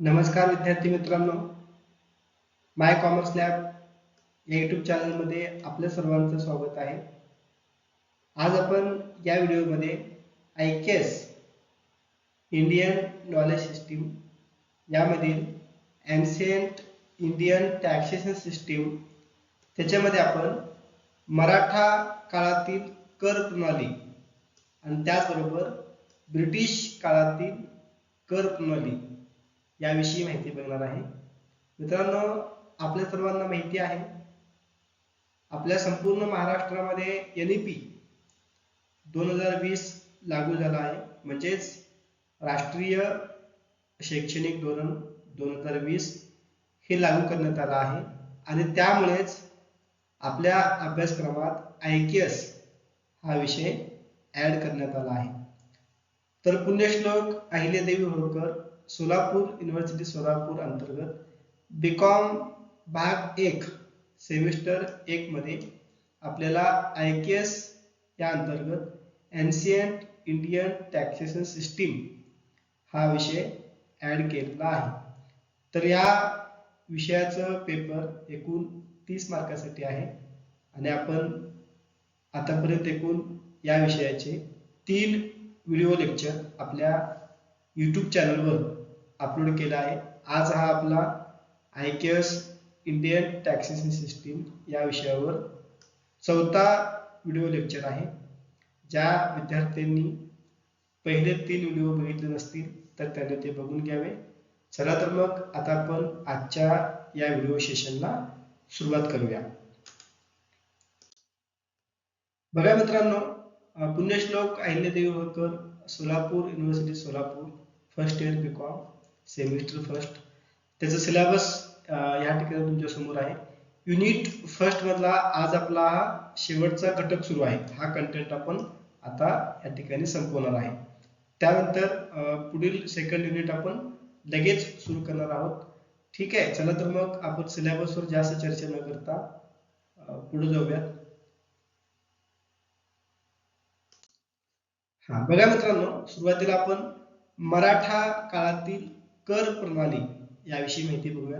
नमस्कार विद्यार्थी मित्रांनो. माय कॉमर्स लॅब या युट्यूब चॅनलमध्ये आपल्या सर्वांचं स्वागत आहे. आज आपण या व्हिडिओमध्ये I K S Indian knowledge system यामधील ॲन्शियंट इंडियन टॅक्सेशन सिस्टीम त्याच्यामध्ये आपण मराठा काळातील कर प्रणाली आणि त्याचबरोबर ब्रिटिश काळातील कर प्रणाली याविषयी माहिती बघणार आहे. मित्रांनो आपल्या सर्वांना माहिती आहे आपल्या संपूर्ण महाराष्ट्रामध्ये एन ई पी दोन हजार वीस लागू झाला आहे. म्हणजेच राष्ट्रीय शैक्षणिक धोरण दोन हजार वीस हे लागू करण्यात आलं आहे. आणि त्यामुळेच आपल्या अभ्यासक्रमात आय के एस हा विषय ऍड करण्यात आला आहे. तर पुण्यश्लोक अहिल्यादेवी होळकर सोलापूर युनिव्हर्सिटी सोलापूर अंतर्गत बी कॉम भाग एक सेमिस्टर एकमध्ये आपल्याला आय के एस या अंतर्गत एन्शियंट इंडियन टॅक्सेशन सिस्टीम हा विषय ॲड केलेला आहे. तर या विषयाचं पेपर एकूण तीस मार्कासाठी आहे आणि आपण आतापर्यंत एकूण या विषयाचे तीन व्हिडिओ लेक्चर आपल्या यूट्यूब चॅनलवर अपलोड केला आहे. आज हा आपला आय इंडियन टॅक्सेशन सिस्टीम या विषयावर चौथा व्हिडिओ लेक्चर आहे. ज्या विद्यार्थ्यांनी पहिले तीन व्हिडिओ बघितले नसतील तर त्यांनी ते बघून घ्यावे. चला तर मग आता आपण आजच्या या व्हिडिओ सेशनला सुरुवात करूया. बघा मित्रांनो Punyashlok Ahilyadevi Holkar Solapur university Solapur first year B com semester first त्याचा सिलेबस या ठिकाणी तुमच्यासमोर आहे. युनिट फर्स्ट मधला आज आपला हा शेवटचा घटक सुरू आहे. हा कंटेंट आपण आता या ठिकाणी संपवणार आहे. त्यानंतर पुढील सेकंड युनिट आपण लगेच सुरू करणार आहोत. ठीक आहे? चला तर मग आपण सिलेबसवर जास्त चर्चा न करता पुढे जाऊयात. हा बघा मित्रांनो सुरुवातीला आपण मराठा काळातील कर प्रणाली याविषयी माहिती बघूया.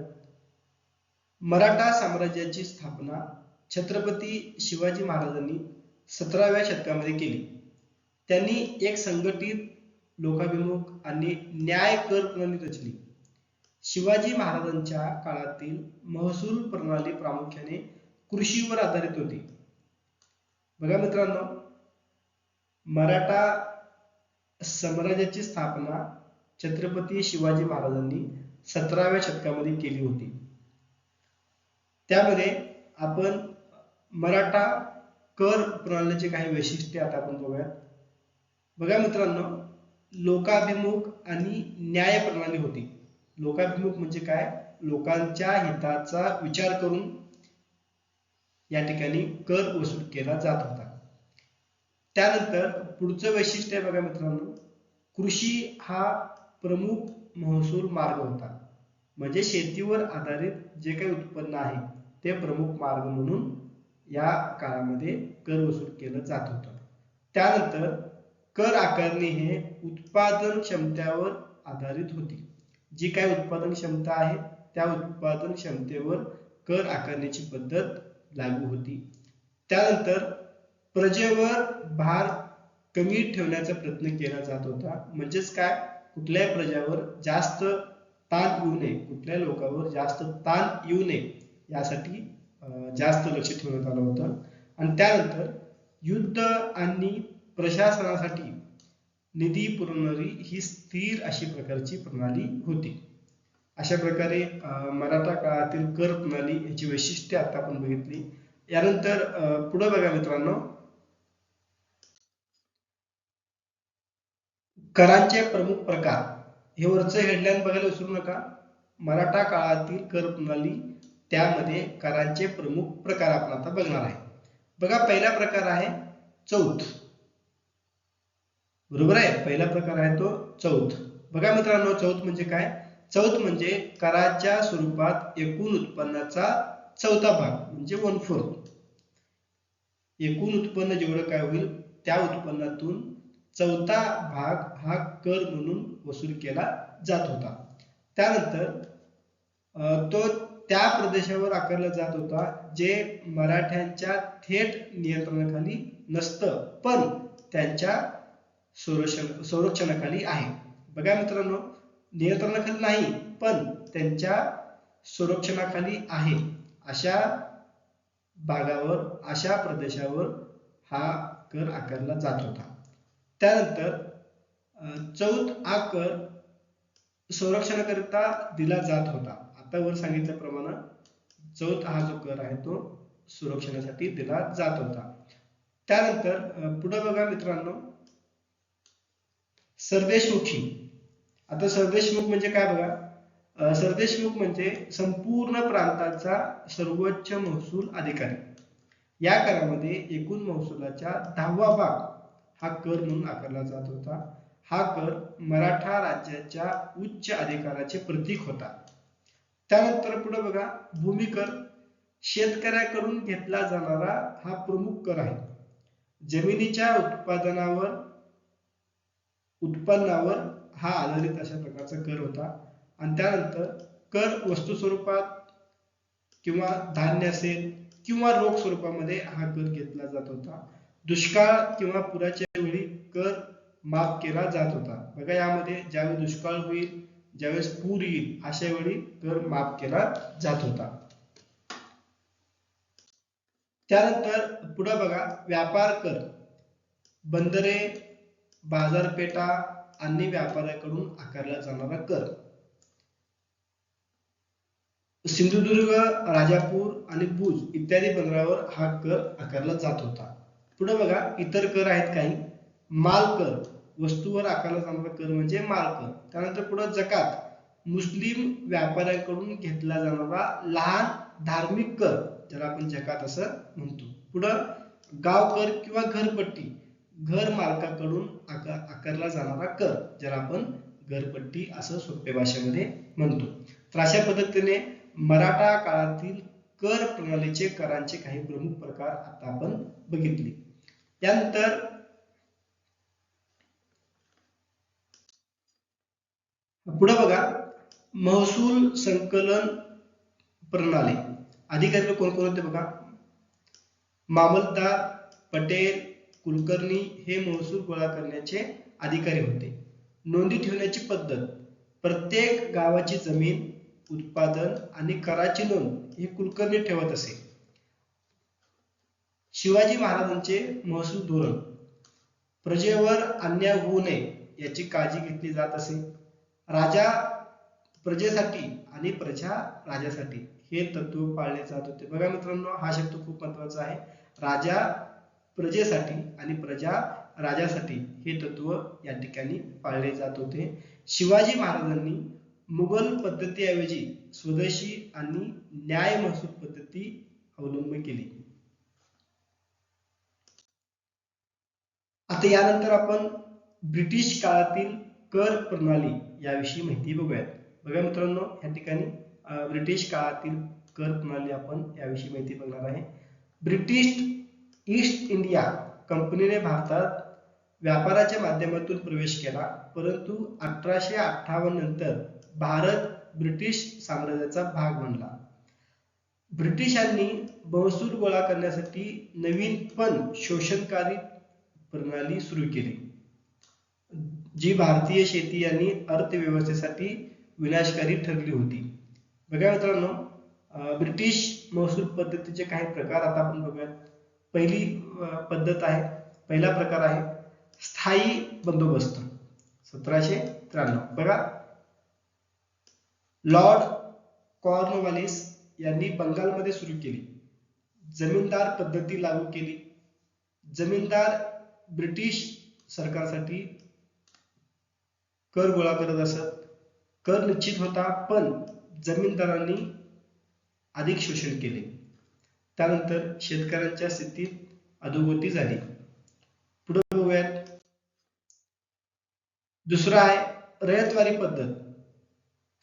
मराठा साम्राज्याची स्थापना छत्रपती शिवाजी महाराजांनी सतराव्या शतकामध्ये केली. त्यांनी एक संघटित लोकाभिमुख आणि न्याय कर प्रणाली रचली. शिवाजी महाराजांच्या काळातील महसूल प्रणाली प्रामुख्याने कृषीवर आधारित होती. बघा मित्रांनो मराठा साम्राज्याची स्थापना छत्रपती शिवाजी महाराजांनी सतराव्या शतकामध्ये केली होती. त्यामध्ये आपण मराठा कर प्रणालीचे काही वैशिष्ट्य आता आपण बघूयात. बघा मित्रांनो लोकाभिमुख आणि न्याय प्रणाली होती. लोकाभिमुख म्हणजे काय? लोकांच्या हिताचा विचार करून या ठिकाणी कर वसूल केला जात होता. त्यानंतर पुढचं वैशिष्ट्य आहे बघा मित्रांनो कृषी हा प्रमुख महसूल मार्ग होता. म्हणजे शेतीवर आधारित जे काही उत्पन्न आहे ते प्रमुख मार्ग म्हणून या काळामध्ये कर वसूल केलं जात होतं. त्यानंतर कर आकारणी हे उत्पादन क्षमतेवर आधारित होती. जी काय उत्पादन क्षमता आहे त्या उत्पादन क्षमतेवर कर आकारण्याची पद्धत लागू होती. त्यानंतर प्रजेवर भार कमी ठेवण्याचा प्रयत्न केला जात होता. म्हणजेच काय? कुठल्याही प्रजावर जास्त ताण येऊ नये कुठल्या लोकांवर जास्त ताण येऊ नये यासाठी जास्त लक्ष ठेवण्यात आलं होतं. आणि त्यानंतर युद्ध आणि प्रशासनासाठी निधी पुरवणारी ही स्थिर अशी प्रकारची प्रणाली होती. अशा प्रकारे मराठा काळातील कर प्रणाली याची वैशिष्ट्ये आता आपण बघितली. यानंतर पुढे बघा मित्रांनो करांचे प्रमुख प्रकार. हे वरचं हेडलाईन बघायला विसरू नका. मराठा काळातील कर प्रणाली त्यामध्ये करांचे प्रमुख प्रकार आपण आता बघणार आहे. बघा पहिला प्रकार आहे चौथ. बरोबर आहे? पहिला प्रकार आहे तो चौथ. बघा मित्रांनो चौथ म्हणजे काय? चौथ म्हणजे कराच्या स्वरूपात एकूण उत्पन्नाचा चौथा भाग म्हणजे वन फोर्थ एकूण उत्पन्न जेवढं काय होईल त्या उत्पन्नातून चौथा भाग हा कर म्हणून वसूल केला जात होता. त्यानंतर तो त्या प्रदेशावर आकारला जात होता जे मराठ्यांच्या थेट नियंत्रणाखाली नसतं पण त्यांच्या संरक्षण संरक्षणाखाली आहे. बघा मित्रांनो नियंत्रणाखाली नाही पण त्यांच्या संरक्षणाखाली आहे. अशा भागावर अशा प्रदेशावर हा कर आकारला जात होता. त्यानंतर चौथ हा कर संरक्षणाकरिता दिला जात होता. आता वर सांगितल्याप्रमाणे चौथ हा जो कर आहे तो सुरक्षणासाठी दिला जात होता. त्यानंतर पुढे बघा मित्रांनो. सरदेशमुखी. आता सरदेशमुख म्हणजे काय बघा? सरदेशमुख म्हणजे संपूर्ण प्रांताचा सर्वोच्च महसूल अधिकारी. या करामध्ये एकूण महसुलाच्या दहावा भाग हा कर म्हणून आकारला जात होता. हा कर मराठा राज्याच्या उच्च अधिकाराचे प्रतीक होता. त्यानंतर पुढे बघा भूमिकर शेतकऱ्याकडून घेतला जाणारा हा प्रमुख कर आहे. जमिनीच्या उत्पादनावर उत्पन्नावर हा आधारित अशा प्रकारचा कर होता. आणि त्यानंतर कर वस्तू स्वरूपात किंवा धान्य असेल किंवा रोख स्वरूपामध्ये हा कर घेतला जात होता. दुष्काळ किंवा पुराच्या कर माफ केला जात होता. बघा यामध्ये ज्यावेळी दुष्काळ होईल ज्यावेळेस पूर येईल अशा वेळी कर माफ केला जात होता. त्यानंतर पुढे बघा व्यापार कर. बंदरे बाजारपेठा आणि व्यापाऱ्याकडून आकारला जाणारा कर. सिंधुदुर्ग राजापूर आणि भुज इत्यादी बंदरावर हा कर आकारला जात होता. पुढे बघा इतर कर आहेत काही. माल कर. वस्तूवर आकारला जाणारा कर म्हणजे माल कर. त्यानंतर पुढे जकात. मुस्लिम व्यापाऱ्यांकडून घेतला जाणारा लहान धार्मिक कर. ज्याला आपण जकात असं म्हणतो. पुढं गाव कर किंवा घरपट्टी. घर मालकाकडून आकारला जाणारा कर. ज्याला आपण घरपट्टी असं सोप्या भाषेमध्ये म्हणतो. तर अशा पद्धतीने मराठा काळातील कर प्रणालीचे करांचे काही प्रमुख प्रकार आता आपण बघितले. त्यानंतर पुढे बघा महसूल संकलन प्रणाली. अधिकारी कोण कोण होते बघा? मामलदार पटेल कुलकर्णी हे महसूल गोळा करण्याचे अधिकारी होते. नोंदी ठेवण्याची पद्धत. प्रत्येक गावाची जमीन उत्पादन आणि कराची नोंद हे कुलकर्णी ठेवत असे. शिवाजी महाराजांचे महसूल धोरण. प्रजेवर अन्याय होऊ नये याची काळजी घेतली जात असे. राजा प्रजेसाठी आणि प्रजा राजासाठी हे तत्व पाळले जात होते. बघा मित्रांनो हा शब्द खूप महत्त्वाचा आहे. राजा प्रजेसाठी आणि प्रजा राजासाठी हे तत्व या ठिकाणी पाळले जात होते. शिवाजी महाराजांनी मुघल पद्धतीऐवजी स्वदेशी आणि न्याय महसूल पद्धती अवलंब केली. आता यानंतर आपण ब्रिटिश काळातील कर प्रणाली याविषयी माहिती बघूयात. बघा मित्रांनो या ठिकाणी ब्रिटिश काळातील कर प्रणाली आपण याविषयी माहिती बघणार आहे. ब्रिटिश ईस्ट इंडिया कंपनीने भारतात व्यापाराच्या माध्यमातून प्रवेश केला परंतु अठराशे अठ्ठावन्न नंतर भारत ब्रिटिश साम्राज्याचा भाग बनला. ब्रिटिशांनी महसूल गोळा करण्यासाठी नवीन पण शोषणकारी प्रणाली सुरू केली. जी भारतीय शेती आणि अर्थव्यवस्थेसाठी विनाशकारी ठरली होती. बघा मित्रांनो ब्रिटिश महसूल पद्धतीचे काही प्रकार आता आपण बघूया पहिली पद्धत आहे पहिला प्रकार आहे स्थायी बंदोबस्त. सतराशे त्र्याण्णव. बघा. लॉर्ड कॉर्नवालिस यांनी बंगालमध्ये सुरू केली. जमीनदार पद्धती लागू केली. जमीनदार ब्रिटिश सरकारसाठी कर गोळा करत असत. कर निश्चित होता पण जमीनदारांनी अधिक शोषण केले. त्यानंतर शेतकऱ्यांच्या स्थितीत अधोगती झाली. पुढे बघूयात. दुसरा आहे रयतवारी पद्धत.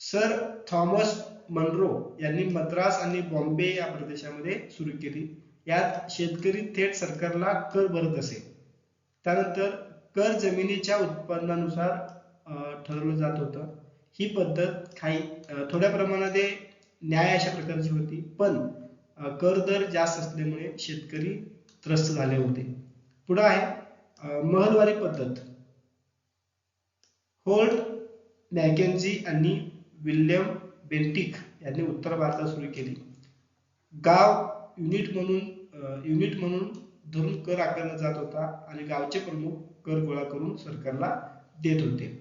सर थॉमस मनरो यांनी मद्रास आणि बॉम्बे या प्रदेशामध्ये सुरू केली. यात शेतकरी थेट सरकारला कर भरत असे. त्यानंतर कर जमिनीच्या उत्पन्नानुसार ठरवलं जात होतं. ही पद्धत काही थोड्या प्रमाणात न्याय अशा प्रकारची होती पण कर दर जास्त असल्यामुळे शेतकरी त्रस्त झाले होते. पुढे आहे महलवारी पद्धत. होल्ड मॅकेन्झी आणि विल्यम बेंटिक यांनी उत्तर भारतात सुरू केली. गाव युनिट म्हणून युनिट म्हणून धरून कर आकारला जात होता आणि गावचे प्रमुख कर गोळा करून सरकारला देत होते.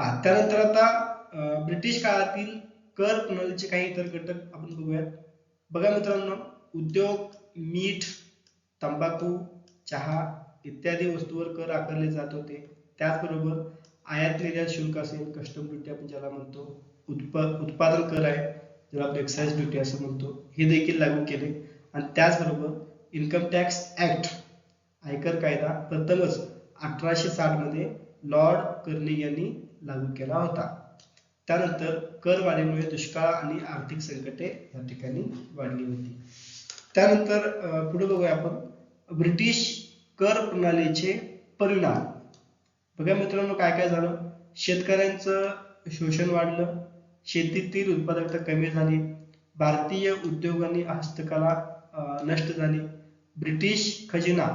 हा त्यानंतर आता ब्रिटिश काळातील कर प्रणालीचे काही इतर घटक आपण बघूयात. बघा मित्रांनो उद्योग मीठ तंबाखू चहा इत्यादी वस्तूवर कर आकारले जात होते. त्याचबरोबर आयात निर्यात शुल्क असेल कस्टम ड्युटी आपण ज्याला म्हणतो उत्पा उत्पादन कर आहे ज्याला आपण एक्साइज ड्युटी असं म्हणतो हे देखील लागू केले. आणि त्याचबरोबर इन्कम टॅक्स ऍक्ट आयकर कायदा प्रथमच अठराशे साठमध्ये लॉर्ड कर्निंग यांनी लागू केला होता. त्यानंतर कर वाढीमुळे दुष्काळ आणि आर्थिक संकटे या ठिकाणी वाढली होती. त्यानंतर पुढे बघूया आपण. ब्रिटिश कर प्रणालीचे परिणाम. बघा मित्रांनो काय काय झालं? शेतकऱ्यांचं शोषण वाढलं. शेतीतील उत्पादकता कमी झाली. भारतीय उद्योग आणि हस्तकला नष्ट झाली. ब्रिटिश खजिना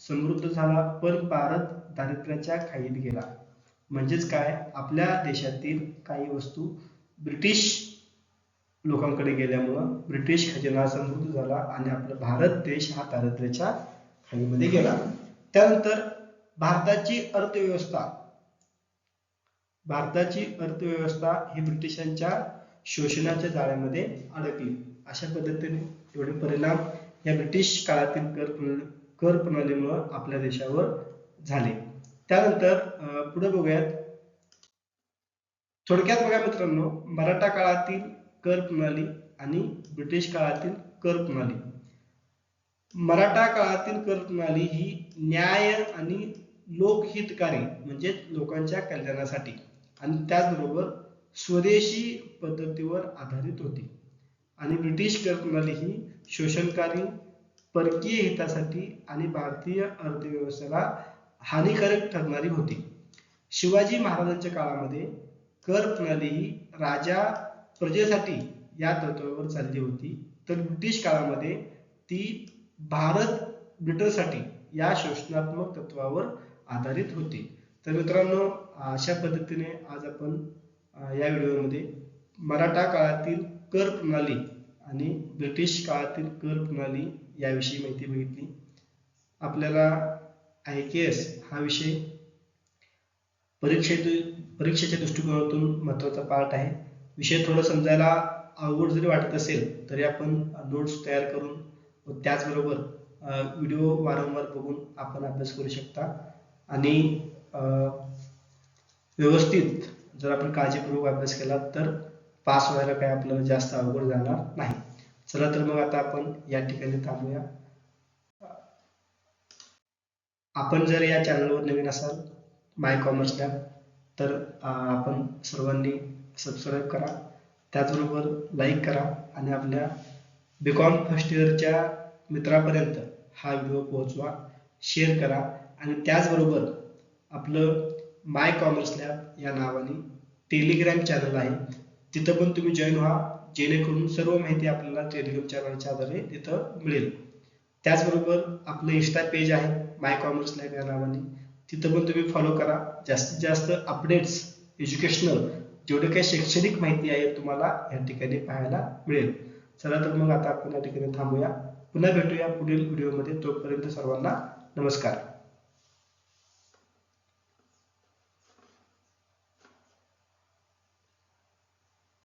समृद्ध झाला पण भारत दारिद्र्याच्या खाईत गेला. म्हणजेच काय? आपल्या देशातील काही वस्तू ब्रिटिश लोकांकडे गेल्यामुळं ब्रिटिश खजिना समृद्ध झाला आणि आपला भारत देश हा दारिद्र्याच्या खाईमध्ये गेला. त्यानंतर भारताची अर्थव्यवस्था. भारताची अर्थव्यवस्था ही ब्रिटिशांच्या शोषणाच्या जाळ्यामध्ये अडकली. अशा पद्धतीने एवढे परिणाम या ब्रिटिश काळातील कर प्रणाली कर प्रणालीमुळं आपल्या देशावर झाले. त्यानंतर पुढे बघूयात. थोडक्यात बघा मित्रांनो मराठा काळातील कर प्रणाली आणि ब्रिटिश काळातील कर प्रणाली. मराठा काळातील कर प्रणाली ही न्याय आणि लोकहितकारी म्हणजे लोकांच्या कल्याणासाठी आणि त्याचबरोबर स्वदेशी पद्धतीवर आधारित होती. आणि ब्रिटिश कर प्रणाली ही शोषणकारी परकीय हितासाठी आणि भारतीय अर्थव्यवस्थेला हानिकारक ठरणारी होती. शिवाजी महाराजांच्या काळामध्ये कर प्रणाली ही राजा प्रजेसाठी या तत्वावर चालली होती. तर ब्रिटिश काळामध्ये ती भारत ब्रिटनसाठी या शोषणात्मक तत्वावर आधारित होती. तर मित्रांनो अशा पद्धतीने आज आपण या व्हिडिओमध्ये मराठा काळातील कर प्रणाली आणि ब्रिटिश काळातील कर प्रणाली याविषयी माहिती बघितली. आपल्याला आय के एस हा विषय. परीक्षेत परीक्षेच्या दृष्टिकोनातून महत्त्वाचा पार्ट आहे. विषय थोडं समजायला अवघड जरी वाटत असेल तरी आपण नोट्स तयार करून व त्याचबरोबर व्हिडिओ वारंवार बघून आपण अभ्यास करू शकता. आणि व्यवस्थित जर आपण काळजीपूर्वक अभ्यास केला तर पास व्हायला काही आपल्याला जास्त अवघड जाणार नाही. चला तर मग आता आपण या ठिकाणी थांबूया. आपण जर या चॅनलवर नवीन असाल माय कॉमर्स लॅब तर आपण सर्वांनी सबस्क्राईब करा. त्याचबरोबर लाईक करा आणि आपल्या बी कॉम फर्स्ट इयरच्या मित्रापर्यंत हा व्हिडिओ पोहोचवा. शेअर करा आणि त्याचबरोबर आपलं माय कॉमर्स लॅब या नावाने टेलिग्राम चॅनल आहे. तिथं पण तुम्ही जॉईन व्हा. जेणेकरून सर्व माहिती आपल्याला टेलिग्राम चॅनलच्या आधारे तिथं मिळेल. त्याचबरोबर आपलं इन्स्टा पेज आहे माय कॉमर्स लॅब या नावाने. तिथं पण तुम्ही फॉलो करा. जास्तीत जास्त अपडेट्स एज्युकेशनल जेवढे काही शैक्षणिक माहिती आहे तुम्हाला या ठिकाणी पाहायला मिळेल. चला तर मग आता आपण या ठिकाणी थांबूया. पुन्हा भेटूया पुढील व्हिडिओमध्ये तोपर्यंत सर्वांना नमस्कार.